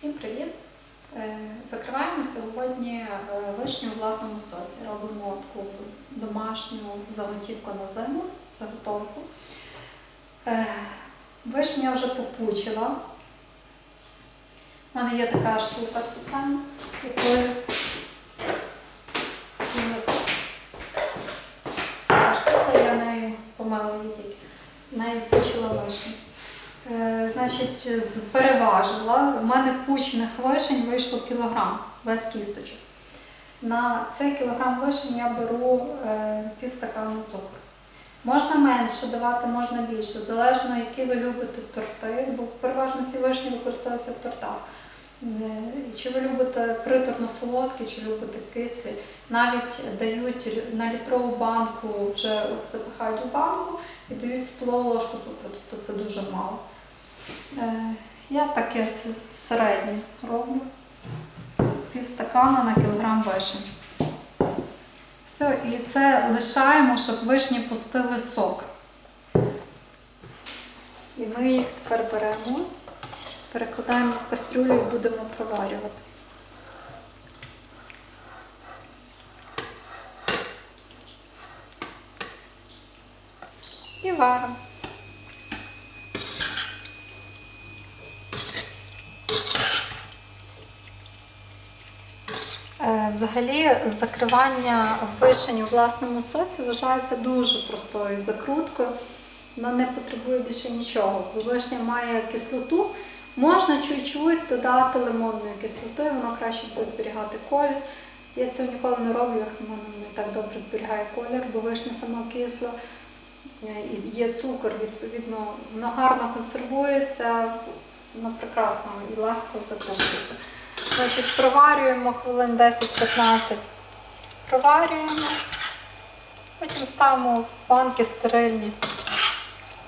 Всім привіт! Е, Закриваємо сьогодні е, вишню у власному соці. Робимо таку домашню заготівку на зиму, заготовку. Е, Вишня вже попучила. У мене є така штука спеціальна, якою Значить, з- переважила. У мене пучених вишень вийшло кілограм без кісточок. На цей кілограм вишень я беру е, пів стакану цукру. Можна менше давати, можна більше, залежно, які ви любите торти, бо переважно ці вишні використовуються в тортах. Е, Чи ви любите приторно солодкі, чи любите кислі. Навіть дають на літрову банку, вже запихають у банку і дають столову ложку цукру, тобто це дуже мало. Е, Я таке середнє роблю. Пів стакана на кілограм вишень. Все, і це лишаємо, щоб вишні пустили сок. І ми їх тепер беремо, перекладаємо в кастрюлю і будемо проварювати. І варимо. Е, Взагалі, закривання вишень у власному соці вважається дуже простою закруткою. Вона не потребує більше нічого. Бо вишня має кислоту. Можна чуть-чуть додати лимонної кислоти, воно краще буде зберігати колір. Я цього ніколи не роблю, як на мене не так добре зберігає колір, бо вишня сама кисла. Е, Є цукор, відповідно, воно гарно консервується, воно прекрасно і легко закручується. Значить, проварюємо хвилин 10-15. Проварюємо. Потім ставимо в банки стерильні,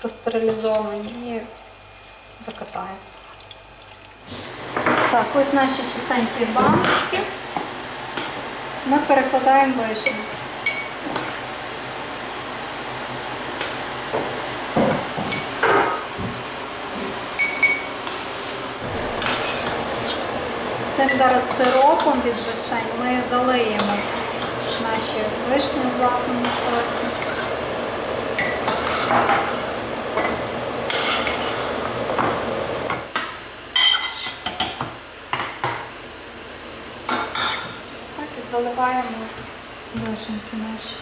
простерилізовані і закатаємо. Так, ось наші чистенькі баночки. Ми перекладаємо вишню. Цим зараз сиропом від вишень ми залиємо наші вишні у власному соці. Так і заливаємо вишеньки наші.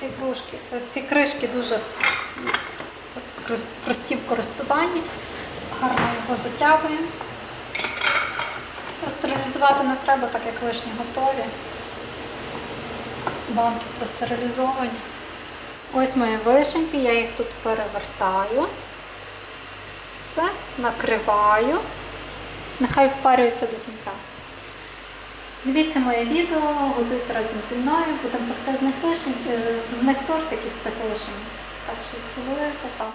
Ці кружки, ці кришки дуже прості в користуванні. Гарно його затягуємо. Все, стерилізувати не треба, так як вишні готові. Банки простерилізовані. Ось мої вишеньки, я їх тут перевертаю. Все, накриваю. Нехай впарюється до кінця. Дивіться моє відео, готуйте разом зі мною, будемо пекти з них вишень, е, з них тортики з цих вишень. Так що це па-па.